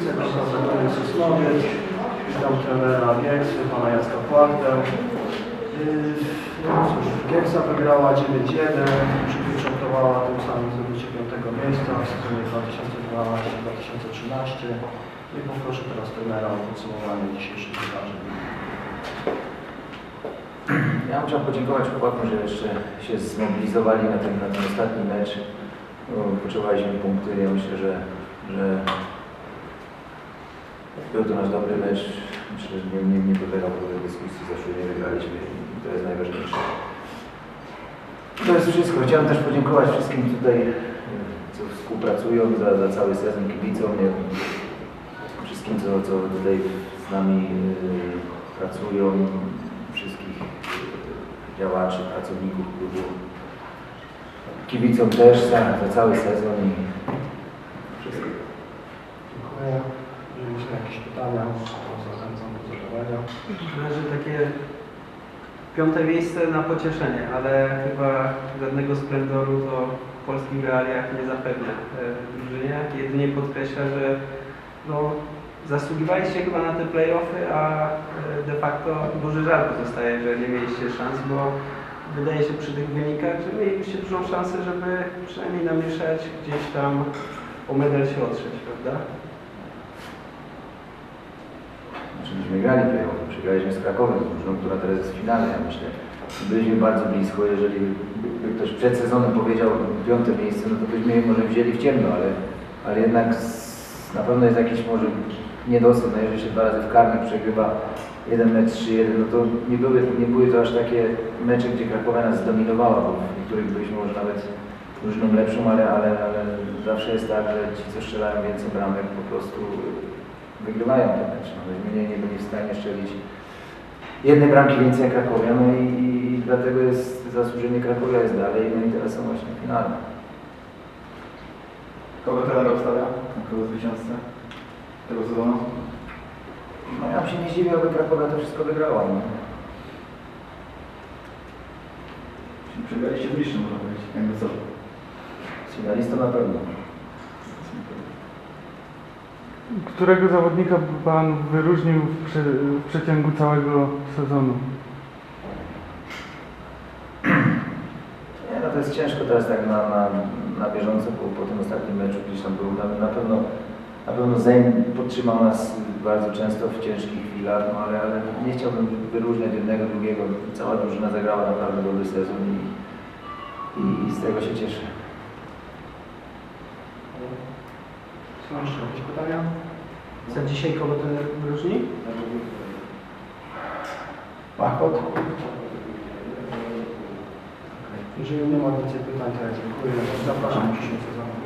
Krzysztof Zagory Sosnowiec. Witam trenera Gieksy, pana Jacka Płachtę. Yy, No cóż, Gieksa wygrała 9-1, przypieczętowała tym samym zdobycie piątego miejsca w sezonie 2012-2013. I poproszę teraz trenera o podsumowanie dzisiejszych wydarzeń. Ja chciałem podziękować chłopakom, że jeszcze się zmobilizowali na ten, na ten ostatni mecz. No, Potrzebowaliśmy punkty. Ja myślę, że, że był to nasz dobry mecz. Myślę, że nie, nie, nie podlegał ogóle dyskusji. Zawsze nie wygraliśmy i to jest najważniejsze. To jest wszystko. Chciałem też podziękować wszystkim tutaj, co współpracują za, za cały sezon, kibicom, nie, wszystkim, co, co tutaj z nami e, pracują, wszystkich e, działaczy, pracowników klubu. Kibicom też za, za cały sezon i wszystko. Dziękuję. Jeżeli są jakieś pytania, to zachęcam do zadawania. Należy takie piąte miejsce na pocieszenie, ale chyba żadnego splendoru to w polskich realiach nie zapewnia e, drużynie. Jedynie podkreśla, że no, zasługiwaliście chyba na te play-offy, a e, de facto duży żal pozostaje, że nie mieliście szans, bo wydaje się przy tych wynikach, że mielibyście dużą szansę, żeby przynajmniej namieszać gdzieś tam o medal się otrzeć, prawda? Myśmy grali playoff, przegraliśmy z Krakowem, drużyną, która teraz jest w finale, ja myślę. Byliśmy bardzo blisko, jeżeli by ktoś przed sezonem powiedział piąte miejsce, no to byśmy je może wzięli w ciemno, ale, ale jednak na pewno jest jakiś może niedosyt, no jeżeli się dwa razy w karnych przegrywa jeden mecz 3-1, no to nie były, nie były to aż takie mecze, gdzie Krakowa nas zdominowała, bo w niektórych byliśmy może nawet drużyną lepszą, ale, ale, ale zawsze jest tak, że ci, co strzelają więcej bramek, po prostu wygrywają te mecze. No, myśmy nie, byli w stanie strzelić jednej bramki więcej jak Krakowia, no i, i dlatego jest zasłużenie Krakowia jest dalej, no i teraz są właśnie w finale. Kogo trener obstawia? Kogo zwycięzcę tego sezonu? No ja bym się nie zdziwił, aby Krakowia to wszystko wygrała. No. Czyli przegraliście mistrzem, można powiedzieć. Jakby co? Z finalistą na pewno. Którego zawodnika Pan wyróżnił w, prze, w przeciągu całego sezonu? Nie, no to jest ciężko teraz tak na, na, na bieżąco po, po tym ostatnim meczu, gdzieś tam był na, na pewno na pewno Zejm podtrzymał nas bardzo często w ciężkich chwilach, no ale, ale nie chciałbym wyróżniać jednego, drugiego. Cała drużyna zagrała naprawdę dobry sezon i, i z tego się cieszę. Są jeszcze jakieś pytania? Co dzisiaj kogo ten wyróżni? Łachot? Jeżeli nie ma więcej pytań, to ja dziękuję. Zapraszam przyszłym sezonie.